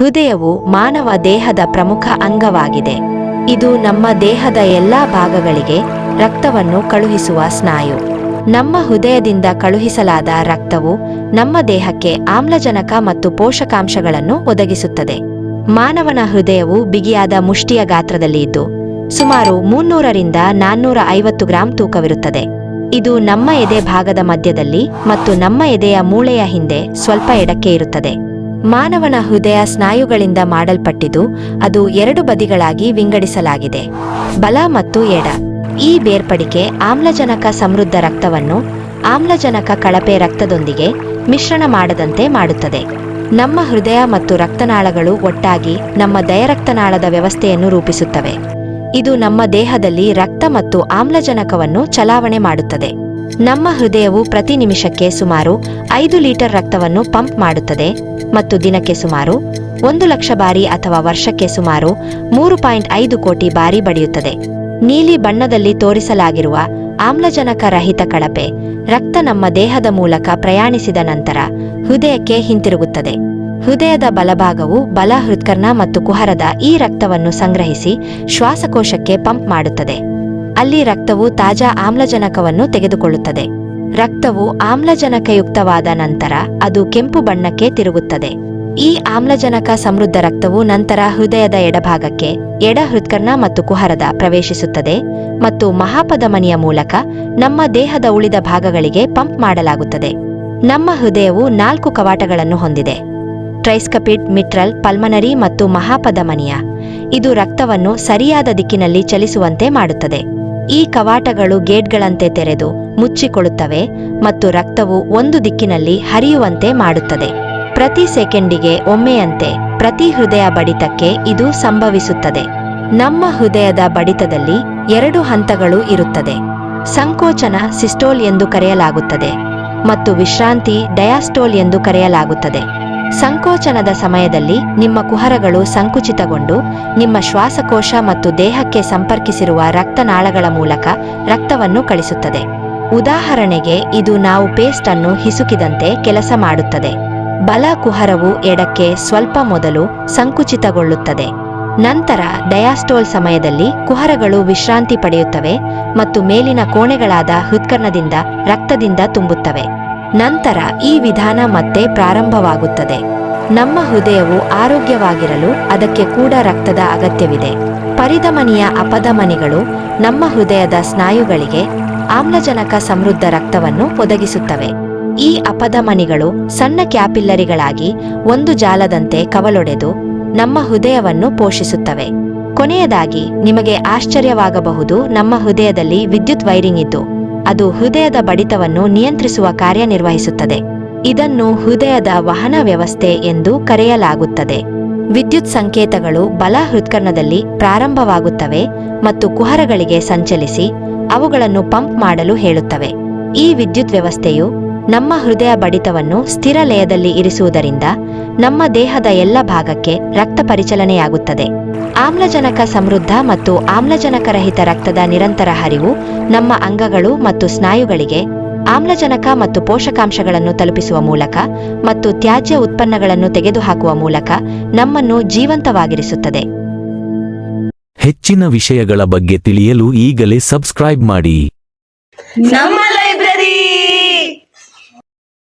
ಹೃದಯವು ಮಾನವ ದೇಹದ ಪ್ರಮುಖ ಅಂಗವಾಗಿದೆ. ಇದು ನಮ್ಮ ದೇಹದ ಎಲ್ಲಾ ಭಾಗಗಳಿಗೆ ರಕ್ತವನ್ನು ಕಳುಹಿಸುವ ಸ್ನಾಯು. ನಮ್ಮ ಹೃದಯದಿಂದ ಕಳುಹಿಸಲಾದ ರಕ್ತವು ನಮ್ಮ ದೇಹಕ್ಕೆ ಆಮ್ಲಜನಕ ಮತ್ತು ಪೋಷಕಾಂಶಗಳನ್ನು ಒದಗಿಸುತ್ತದೆ. ಮಾನವನ ಹೃದಯವು ಬಿಗಿಯಾದ ಮುಷ್ಟಿಯ ಗಾತ್ರದಲ್ಲಿ ಇದ್ದು, ಸುಮಾರು ಮುನ್ನೂರರಿಂದ ನಾನ್ನೂರ ಐವತ್ತು ಗ್ರಾಂ ತೂಕವಿರುತ್ತದೆ. ಇದು ನಮ್ಮ ಎದೆ ಭಾಗದ ಮಧ್ಯದಲ್ಲಿ ಮತ್ತು ನಮ್ಮ ಎದೆಯ ಮೂಳೆಯ ಹಿಂದೆ ಸ್ವಲ್ಪ ಎಡಕ್ಕೆ ಇರುತ್ತದೆ. ಮಾನವನ ಹೃದಯ ಸ್ನಾಯುಗಳಿಂದ ಮಾಡಲ್ಪಟ್ಟಿದ್ದು, ಅದು ಎರಡು ಬದಿಗಳಾಗಿ ವಿಂಗಡಿಸಲಾಗಿದೆ. ಬಲ ಮತ್ತು ಎಡ. ಈ ಬೇರ್ಪಡಿಕೆ ಆಮ್ಲಜನಕ ಸಮೃದ್ಧ ರಕ್ತವನ್ನು ಆಮ್ಲಜನಕ ಕಳಪೆ ರಕ್ತದೊಂದಿಗೆ ಮಿಶ್ರಣ ಮಾಡದಂತೆ ಮಾಡುತ್ತದೆ. ನಮ್ಮ ಹೃದಯ ಮತ್ತು ರಕ್ತನಾಳಗಳು ಒಟ್ಟಾಗಿ ನಮ್ಮ ದಯರಕ್ತನಾಳದ ವ್ಯವಸ್ಥೆಯನ್ನು ರೂಪಿಸುತ್ತವೆ. ಇದು ನಮ್ಮ ದೇಹದಲ್ಲಿ ರಕ್ತ ಮತ್ತು ಆಮ್ಲಜನಕವನ್ನು ಚಲಾವಣೆ ಮಾಡುತ್ತದೆ. ನಮ್ಮ ಹೃದಯವು ಪ್ರತಿ ನಿಮಿಷಕ್ಕೆ ಸುಮಾರು ಐದು ಲೀಟರ್ ರಕ್ತವನ್ನು ಪಂಪ್ ಮಾಡುತ್ತದೆ. ಮತ್ತು ದಿನಕ್ಕೆ ಸುಮಾರು ಒಂದು ಲಕ್ಷ ಬಾರಿ ಅಥವಾ ವರ್ಷಕ್ಕೆ ಸುಮಾರು ಮೂರು ಪಾಯಿಂಟ್ ಐದು ಕೋಟಿ ಬಾರಿ ಬಡಿಯುತ್ತದೆ. ನೀಲಿ ಬಣ್ಣದಲ್ಲಿ ತೋರಿಸಲಾಗಿರುವ ಆಮ್ಲಜನಕ ರಹಿತ ಕಳಪೆ ರಕ್ತ ನಮ್ಮ ದೇಹದ ಮೂಲಕ ಪ್ರಯಾಣಿಸಿದ ನಂತರ ಹೃದಯಕ್ಕೆ ಹಿಂತಿರುಗುತ್ತದೆ. ಹೃದಯದ ಬಲಭಾಗವು ಬಲ ಹೃತ್ಕರ್ಣ ಮತ್ತು ಕುಹರದ ಈ ರಕ್ತವನ್ನು ಸಂಗ್ರಹಿಸಿ ಶ್ವಾಸಕೋಶಕ್ಕೆ ಪಂಪ್ ಮಾಡುತ್ತದೆ. ಅಲ್ಲಿ ರಕ್ತವು ತಾಜಾ ಆಮ್ಲಜನಕವನ್ನು ತೆಗೆದುಕೊಳ್ಳುತ್ತದೆ. ರಕ್ತವು ಆಮ್ಲಜನಕಯುಕ್ತವಾದ ನಂತರ ಅದು ಕೆಂಪು ಬಣ್ಣಕ್ಕೆ ತಿರುಗುತ್ತದೆ. ಈ ಆಮ್ಲಜನಕ ಸಮೃದ್ಧ ರಕ್ತವು ನಂತರ ಹೃದಯದ ಎಡಭಾಗಕ್ಕೆ, ಎಡ ಹೃತ್ಕರ್ಣ ಮತ್ತು ಕುಹರದ ಪ್ರವೇಶಿಸುತ್ತದೆ ಮತ್ತು ಮಹಾಪಧಮನಿಯ ಮೂಲಕ ನಮ್ಮ ದೇಹದ ಉಳಿದ ಭಾಗಗಳಿಗೆ ಪಂಪ್ ಮಾಡಲಾಗುತ್ತದೆ. ನಮ್ಮ ಹೃದಯವು ನಾಲ್ಕು ಕವಾಟಗಳನ್ನು ಹೊಂದಿದೆ. ಟ್ರೈಸ್ಕಪಿಡ್, ಮಿಟ್ರಲ್, ಪಲ್ಮನರಿ ಮತ್ತು ಮಹಾಪಧಮನಿಯ. ಇದು ರಕ್ತವನ್ನು ಸರಿಯಾದ ದಿಕ್ಕಿನಲ್ಲಿ ಚಲಿಸುವಂತೆ ಮಾಡುತ್ತದೆ. ಈ ಕವಾಟಗಳು ಗೇಟ್ಗಳಂತೆ ತೆರೆದು ಮುಚ್ಚಿಕೊಳ್ಳುತ್ತವೆ ಮತ್ತು ರಕ್ತವು ಒಂದು ದಿಕ್ಕಿನಲ್ಲಿ ಹರಿಯುವಂತೆ ಮಾಡುತ್ತದೆ. ಪ್ರತಿ ಸೆಕೆಂಡಿಗೆ ಒಮ್ಮೆಯಂತೆ, ಪ್ರತಿ ಹೃದಯ ಬಡಿತಕ್ಕೆ ಇದು ಸಂಭವಿಸುತ್ತದೆ. ನಮ್ಮ ಹೃದಯದ ಬಡಿತದಲ್ಲಿ ಎರಡು ಹಂತಗಳು ಇರುತ್ತದೆ. ಸಂಕೋಚನ ಸಿಸ್ಟೋಲ್ ಎಂದು ಕರೆಯಲಾಗುತ್ತದೆ ಮತ್ತು ವಿಶ್ರಾಂತಿ ಡಯಾಸ್ಟೋಲ್ ಎಂದು ಕರೆಯಲಾಗುತ್ತದೆ. ಸಂಕೋಚನದ ಸಮಯದಲ್ಲಿ ನಿಮ್ಮ ಕುಹರಗಳು ಸಂಕುಚಿತಗೊಂಡು ನಿಮ್ಮ ಶ್ವಾಸಕೋಶ ಮತ್ತು ದೇಹಕ್ಕೆ ಸಂಪರ್ಕಿಸಿರುವ ರಕ್ತನಾಳಗಳ ಮೂಲಕ ರಕ್ತವನ್ನು ಕಳಿಸುತ್ತದೆ. ಉದಾಹರಣೆಗೆ, ಇದು ನಾವು ಪೇಸ್ಟ್ ಅನ್ನು ಹಿಸುಕಿದಂತೆ ಕೆಲಸ ಮಾಡುತ್ತದೆ. ಬಲ ಕುಹರವು ಎಡಕ್ಕೆ ಸ್ವಲ್ಪ ಮೊದಲು ಸಂಕುಚಿತಗೊಳ್ಳುತ್ತದೆ. ನಂತರ ಡಯಾಸ್ಟೋಲ್ ಸಮಯದಲ್ಲಿ ಕುಹರಗಳು ವಿಶ್ರಾಂತಿ ಪಡೆಯುತ್ತವೆ ಮತ್ತು ಮೇಲಿನ ಕೋಣೆಗಳಾದ ಹೃತ್ಕರ್ಣದಿಂದ ರಕ್ತದಿಂದ ತುಂಬುತ್ತವೆ. ನಂತರ ಈ ವಿಧಾನ ಮತ್ತೆ ಪ್ರಾರಂಭವಾಗುತ್ತದೆ. ನಮ್ಮ ಹೃದಯವು ಆರೋಗ್ಯವಾಗಿರಲು ಅದಕ್ಕೆ ಕೂಡ ರಕ್ತದ ಅಗತ್ಯವಿದೆ. ಪರಿಧಮನಿಯ ಅಪಧಮನಿಗಳು ನಮ್ಮ ಹೃದಯದ ಸ್ನಾಯುಗಳಿಗೆ ಆಮ್ಲಜನಕ ಸಮೃದ್ಧ ರಕ್ತವನ್ನು ಒದಗಿಸುತ್ತವೆ. ಈ ಅಪಧಮನಿಗಳು ಸಣ್ಣ ಕ್ಯಾಪಿಲ್ಲರಿಗಳಾಗಿ ಒಂದು ಜಾಲದಂತೆ ಕವಲೊಡೆದು ನಮ್ಮ ಹೃದಯವನ್ನು ಪೋಷಿಸುತ್ತವೆ. ಕೊನೆಯದಾಗಿ ನಿಮಗೆ ಆಶ್ಚರ್ಯವಾಗಬಹುದು ನಮ್ಮ ಹೃದಯದಲ್ಲಿ ವಿದ್ಯುತ್ ವೈರಿಂಗ್ ಇದ್ದು ಅದು ಹೃದಯದ ಬಡಿತವನ್ನು ನಿಯಂತ್ರಿಸುವ ಕಾರ್ಯನಿರ್ವಹಿಸುತ್ತದೆ. ಇದನ್ನು ಹೃದಯದ ವಹನ ವ್ಯವಸ್ಥೆ ಎಂದು ಕರೆಯಲಾಗುತ್ತದೆ. ವಿದ್ಯುತ್ ಸಂಕೇತಗಳು ಬಲ ಹೃತ್ಕರ್ಣದಲ್ಲಿ ಪ್ರಾರಂಭವಾಗುತ್ತವೆ ಮತ್ತು ಕುಹರಗಳಿಗೆ ಸಂಚಲಿಸಿ ಅವುಗಳನ್ನು ಪಂಪ್ ಮಾಡಲು ಹೇಳುತ್ತವೆ. ಈ ವಿದ್ಯುತ್ ವ್ಯವಸ್ಥೆಯು ನಮ್ಮ ಹೃದಯ ಬಡಿತವನ್ನು ಸ್ಥಿರ ಲಯದಲ್ಲಿ ಇರಿಸುವುದರಿಂದ ನಮ್ಮ ದೇಹದ ಎಲ್ಲ ಭಾಗಕ್ಕೆ ರಕ್ತ ಪರಿಚಲನೆಯಾಗುತ್ತದೆ. ಆಮ್ಲಜನಕ ಸಮೃದ್ಧ ಮತ್ತು ಆಮ್ಲಜನಕರಹಿತ ರಕ್ತದ ನಿರಂತರ ಹರಿವು ನಮ್ಮ ಅಂಗಗಳು ಮತ್ತು ಸ್ನಾಯುಗಳಿಗೆ ಆಮ್ಲಜನಕ ಮತ್ತು ಪೋಷಕಾಂಶಗಳನ್ನು ತಲುಪಿಸುವ ಮೂಲಕ ಮತ್ತು ತ್ಯಾಜ್ಯ ಉತ್ಪನ್ನಗಳನ್ನು ತೆಗೆದುಹಾಕುವ ಮೂಲಕ ನಮ್ಮನ್ನು ಜೀವಂತವಾಗಿರಿಸುತ್ತದೆ. ಹೆಚ್ಚಿನ ವಿಷಯಗಳ ಬಗ್ಗೆ ತಿಳಿಯಲು ಈಗಲೇ ಸಬ್ಸ್ಕ್ರೈಬ್ ಮಾಡಿ. ನಮ್ಮ